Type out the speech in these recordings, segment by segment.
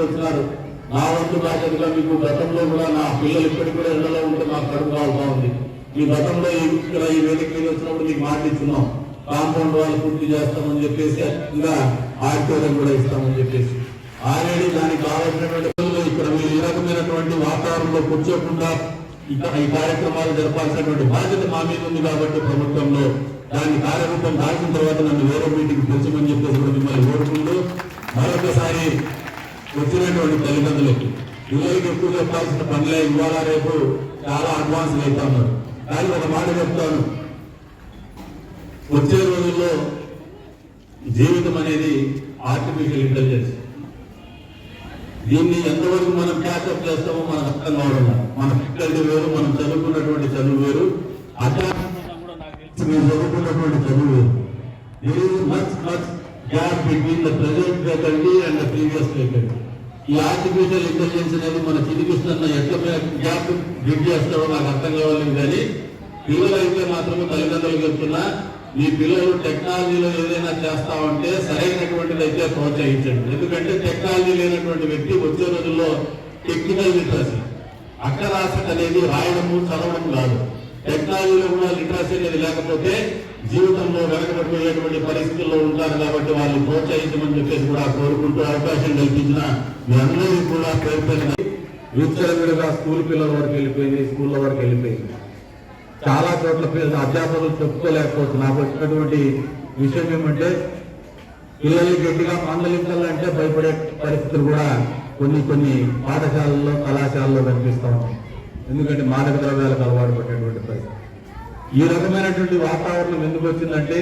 మంది నా వంతు బాధ్యతగా మీకు గతంలో కూడా నా పిల్లలు ఇప్పటికి కూడా ఇళ్ళలో ఉంటే నాకు కడుపు కావాల్సి ఉంది. ఈ గతంలో ఇక్కడ ఈ వేదిక మీద వచ్చినప్పుడు మీకు మాట ఇచ్చున్నాం కాంపౌండ్ వాళ్ళు పూర్తి చేస్తామని చెప్పేసి ఇంకా ఆడిటోరియం కూడా ఇస్తామని చెప్పేసి. ఆల్రెడీ దానికి కావాల్సినటువంటి ఇక్కడ మీరు ఈ రకమైనటువంటి వాతావరణంలో కూర్చోకుండా ఈ కార్యక్రమాలు జరపాల్సినటువంటి బాధ్యత మా మీద ఉంది కాబట్టి ప్రభుత్వంలో దాని కార్యరూపం దాచిన తర్వాత నన్ను వేరే మీటింగ్ పిలిచమని చెప్పేసి కూడా మిమ్మల్ని కోరుకుంటూ మరొకసారి వచ్చినటువంటి తల్లిదండ్రులకి పిల్లలకి ఎక్కువ చెప్పాల్సిన పనులే ఇవాళ రేపు చాలా అడ్వాన్స్ అవుతా ఉన్నారు కానీ ఒక మాట చెప్తాను. వచ్చే రోజుల్లో జీవితం అనేది ఆర్టిఫిషియల్ ఇంటెలిజెన్స్ దీన్ని ఎంతవరకు మనం క్యాచప్ చేస్తామో మనకు అర్థం కావడం మన ఫిక్కల్టీ వేరు మనం చదువుకున్నటువంటి చదువు వేరు. అట్లా నాకు తెలిసి చదువుకున్నటువంటి చదువు వేరు. Much much gap between the present faculty and the previous faculty ఈ ఆర్టిఫిషియల్ ఇంటెలిజెన్స్ అనేది మన చిరిగిస్తున్న ఎట్ల గ్యాప్ బిట్ చేస్తాడో నాకు అర్థం కావాలి కానీ పిల్లలైతే మాత్రం మాత్రమే తల్లిదండ్రులు చెప్తున్నా మీ పిల్లలు టెక్నాలజీలో ఏదైనా చేస్తామంటే సరైనటువంటిది అయితే ప్రోత్సహించండి. ఎందుకంటే టెక్నాలజీ లేనటువంటి వ్యక్తి వచ్చే రోజుల్లో టెక్నికల్ లిటరసీ అక్షరాస్యత అనేది రాయడము చదవడం కాదు. టెక్నాలజీలో కూడా లిటరసీ అనేది లేకపోతే జీవితంలో వెనకబడిపోయేటువంటి పరిస్థితుల్లో ఉంటారు కాబట్టి వాళ్ళు ప్రోత్సహించమని చెప్పేసి కూడా కోరుకుంటూ అవకాశం కల్పించిన మీ అందరికీ కూడా పేరు పేరున స్కూల్ పిల్లల వరకు వెళ్ళిపోయింది స్కూళ్ళ వరకు వెళ్ళిపోయింది. చాలా చోట్ల పిల్లలు అధ్యాపకులు చెప్పుకోలేకపోవచ్చు నాకు వచ్చినటువంటి విషయం ఏమంటే పిల్లల్ని గట్టిగా మందలించాలంటే భయపడే పరిస్థితులు కూడా కొన్ని కొన్ని పాఠశాలల్లో కళాశాలలో కనిపిస్తూ ఉంటాయి ఎందుకంటే మాదక ద్రవ్యాలకు అలవాటు పడ్డాడు ఈ రకమైనటువంటి వాతావరణం ఎందుకు వచ్చిందంటే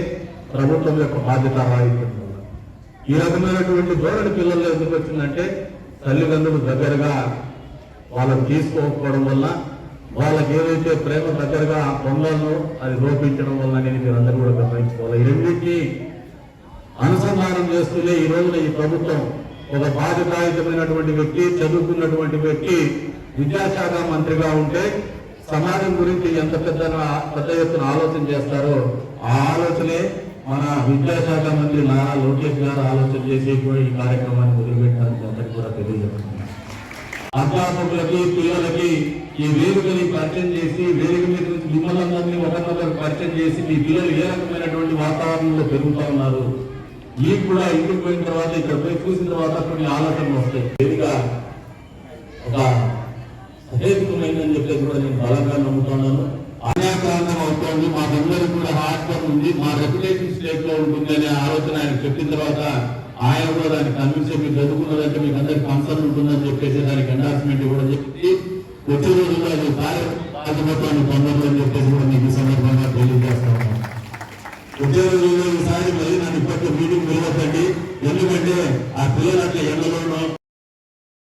ప్రభుత్వం యొక్క బాధ్యత రాహిత్యం వల్ల ఈ రకమైనటువంటి ధోరణి పిల్లల్లో ఎందుకు వచ్చిందంటే తల్లిదండ్రులు దగ్గరగా వాళ్ళని తీసుకోకపోవడం వల్ల వాళ్ళకి ఏదైతే ప్రేమ దగ్గరగా పొందాలో అది లోపించడం వల్ల అనేది మీరు అందరూ కూడా గమనించుకోవాలి. ఈ రెండింటినీ అనుసంధానం చేస్తూనే ఈ రోజున ఈ ప్రభుత్వం ఒక బాధ్యతాయుతమైనటువంటి వ్యక్తి చదువుకున్నటువంటి వ్యక్తి విద్యాశాఖ మంత్రిగా ఉంటే సమాజం గురించి ఎంత పెద్ద పెద్ద ఎత్తున ఆలోచన చేస్తారో ఆ ఆలోచనే మన విద్యాశాఖ మంత్రి నారా లోకేష్ గారు ఆలోచన చేసి కూడా ఈ కార్యక్రమాన్ని మొదలుపెట్టాలని అందరికీ కూడా తెలియజేస్తున్నాను అధ్యాపకులకి పిల్లలకి ఈ వేదికని పరిచయం చేసి వేదిక మీద నుంచి మిమ్మల్ని అందరినీ ఒకరినొకరు పరిచయం చేసి మీ పిల్లలు ఏ రకమైనటువంటి వాతావరణంలో పెరుగుతా ఉన్నారు మీకు కూడా ఇంటికి పోయిన తర్వాత ఇక్కడ పోయి చూసిన తర్వాత కొన్ని ఆలోచనలు వస్తాయి. వేదిక ఒక సహేతుకమైందని చెప్పేసి కూడా నేను బలంగా నమ్ముతున్నాను అన్యాక్రాంతం అవుతోంది. మాకందరికి కూడా హాస్పిటల్ ఉంది. మా రెగ్యులేషన్ స్టేట్లో ఉంటుంది అనే ఆలోచన ఆయన చెప్పిన తర్వాత ఆయన కూడా దాన్ని కన్విన్స్ అయ్యి చదువుకున్నదంటే మీకు అందరికి కన్సర్న్ ఉంటుందని చెప్పేసి దానికి అనౌన్స్మెంట్ ఇవ్వడం చెప్పి వచ్చే రోజుల్లో అది కార్యకర్తలు పొందదు అని చెప్పేసి కూడా మీకు సందర్భంగా తెలియజేస్తాను వచ్చే రోజుల్లో ఈసారి మళ్ళీ నన్ను ఇప్పటికే మీటింగ్ పిలవద్దండి ఎందుకంటే ఆ పిల్లలు అట్లా ఎండలోనో